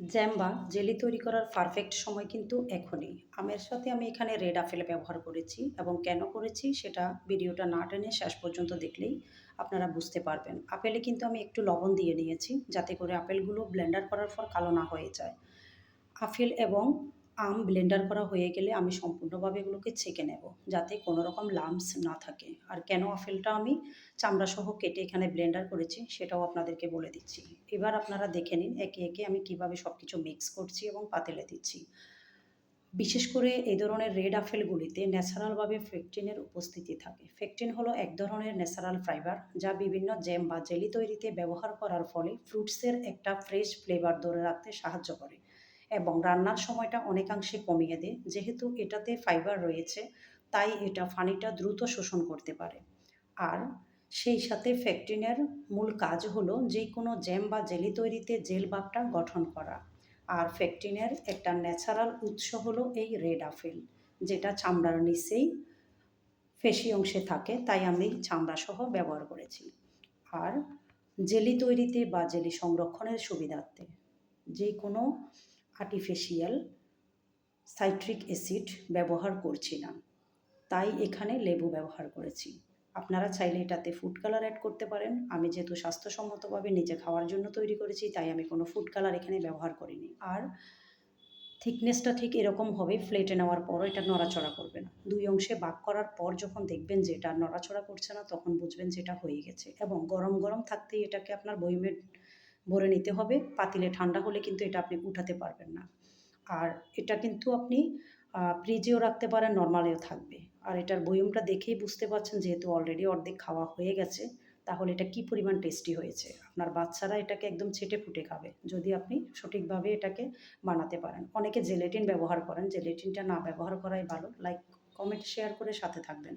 Jam বা jelly তৈরি করার পারফেক্ট সময় কিন্তু এখনই। আমের সাথে আমি এখানে রেড আপেল ব্যবহার করেছি এবং কেন করেছি সেটা ভিডিওটা না টেনে শেষ পর্যন্ত দেখলেই আপনারা বুঝতে পারবেন। আপেলে কিন্তু আমি একটু লবণ দিয়ে নিয়েছি যাতে করে আপেলগুলো ব্লেন্ডার করার পর কালো না হয়ে যায়। আপেল এবং আম ব্লেন্ডার করা হয়ে গেলে আমি সম্পূর্ণভাবে এগুলোকে ছেঁকে নেব, যাতে কোনো রকম লামস না থাকে। আর কেন আপেলটা আমি চামড়া সহ কেটে এখানে ব্লেন্ডার করেছি সেটাও আপনাদেরকে বলে দিচ্ছি। এবার আপনারা দেখে নিন একে একে আমি কীভাবে সব কিছু মিক্স করছি এবং পাতেলে দিচ্ছি। বিশেষ করে এই ধরনের রেড আপেলগুলিতে ন্যাচারালভাবে ফেকটিনের উপস্থিতি থাকে। ফেকটিন হলো এক ধরনের ন্যাচারাল ফাইবার যা বিভিন্ন জ্যাম বা জেলি তৈরিতে ব্যবহার করার ফলে ফ্রুটসের একটা ফ্রেশ ফ্লেভার ধরে রাখতে সাহায্য করে। এবং রান্নার সময়টা অনেকাংশে কমিয়ে দেয়। যেহেতু এটাতে ফাইবার রয়েছে, তাই এটা ফানিটা দ্রুত শোষণ করতে পারে। আর সেই সাথে ফ্যাক্টিনের মূল কাজ হলো যে কোনো জ্যাম বা জেলি তৈরিতে জেল বাপটা গঠন করা। আর ফ্যাক্টিনের একটা ন্যাচারাল উৎস হলো এই রেড আপেল, যেটা চামড়ার নিচেই ফেসি অংশে থাকে, তাই আমি চামড়া সহ ব্যবহার করেছি। আর জেলি তৈরিতে বা জেলি সংরক্ষণের সুবিধার্থে যে কোনো আর্টিফিশিয়াল সাইট্রিক অ্যাসিড ব্যবহার করছি না। তাই এখানে লেবু ব্যবহার করেছি। আপনারা চাইলে এটাতে ফুড কালার অ্যাড করতে পারেন। আমি যেহেতু স্বাস্থ্যসম্মতভাবে নিজে খাওয়ার জন্য তৈরি করেছি, তাই আমি কোনো ফুড কালার এখানে ব্যবহার করিনি। আর থিকনেসটা ঠিক এরকম হবে ফ্লেটে নেওয়ার পরও এটা নড়াচড়া করবে না। দুই অংশে ভাগ করার পর যখন দেখবেন যে এটা নড়াচড়া করছে না, তখন বুঝবেন যে এটা হয়ে গেছে। এবং গরম গরম থাকতেই এটাকে আপনার বইমে ভরে নিতে হবে। পাতিলে ঠান্ডা হলে কিন্তু এটা আপনি উঠাতে পারবেন না। আর এটা কিন্তু আপনি ফ্রিজেও রাখতে পারেন নর্মালেও থাকবে। আর এটার বয়মটা দেখেই বুঝতে পারছেন, যেহেতু অলরেডি অর্ধেক খাওয়া হয়ে গেছে, তাহলে এটা কি পরিমাণ টেস্টি হয়েছে? আপনার বাচ্চারা এটাকে একদম ছেটে ফুটে খাবে, যদি আপনি সঠিকভাবে এটাকে বানাতে পারেন। অনেকে জেলেটিন ব্যবহার করেন। জেলেটিনটা না ব্যবহার করাই ভালো। লাইক কমেন্ট শেয়ার করে সাথে থাকবেন।